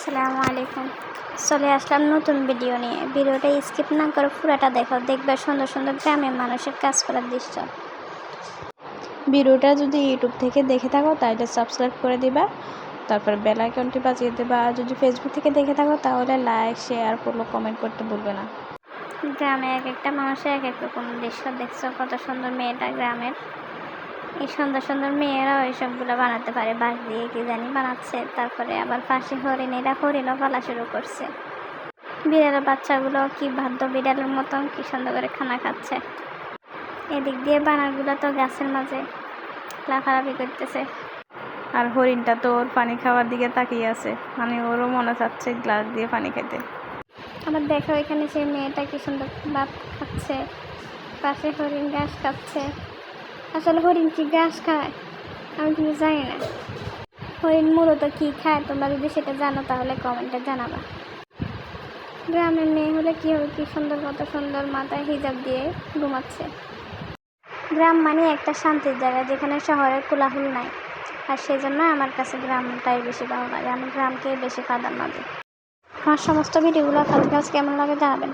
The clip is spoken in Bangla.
আসসালামু আলাইকুম। চলে আসলাম নতুন ভিডিও নিয়ে। ভিডিওটা স্কিপ না করে পুরাটা দেখো। দেখবে সুন্দর সুন্দর গ্রামের মানুষের কাজ করার দৃশ্য। ভিডিওটা যদি ইউটিউব থেকে দেখে থাকো, তাহলে সাবস্ক্রাইব করে দিবা। তারপর বেল আইকনটি বাজিয়ে দেবা। আর যদি ফেসবুক থেকে দেখে থাকো, তাহলে লাইক শেয়ার করল কমেন্ট করতে ভুলবে না। গ্রামে এক একটা মানুষের এক এক রকম দৃশ্য। দেখছ কত সুন্দর মেয়েটা গ্রামের। এই সুন্দর সুন্দর মেয়েরাও এইসবগুলো বানাতে পারে বাঁশ দিয়ে কি জানি বানাচ্ছে। তারপরে আবার পাশে হরিণ এরা হরিণও পালা শুরু করছে। বিড়ালের বাচ্চাগুলো কি বাধ্য বিড়ালের মতন কি সুন্দর করে খানা খাচ্ছে। এদিক দিয়ে বানারগুলো তো গাছের মাঝে লাফালাফি করতেছে। আর হরিণটা তো ওর পানি খাওয়ার দিকে তাকিয়ে আছে। মানে ওরও মনে চাচ্ছে গ্লাস দিয়ে পানি খেতে। আবার দেখো এখানে সেই মেয়েটা কি সুন্দর ভাত খাচ্ছে। পাশে হরিণ ঘাস খাচ্ছে। আসলে হরিণ কি ঘাস খায়? আমি কিন্তু জানি না। হরিণ মূলত কি খায়? তোমরা যদি সেটা জানো তাহলে কমেন্টে জানাবা। গ্রামের মেয়ে হলে কি হবে কি সুন্দর কত সুন্দর মাথায় হিজাব দিয়ে ঘুমাচ্ছে? গ্রাম মানে একটা শান্তির জায়গা যেখানে শহরের কোলাহল নাই। আর সেই জন্য আমার কাছে গ্রামটাই বেশি ভালো লাগে। আমি গ্রামকে বেশি প্রাধান্য দিই। আমার সমস্ত ভিডিওগুলো আপনাদের কাছে কেমন লাগে জানাবেন।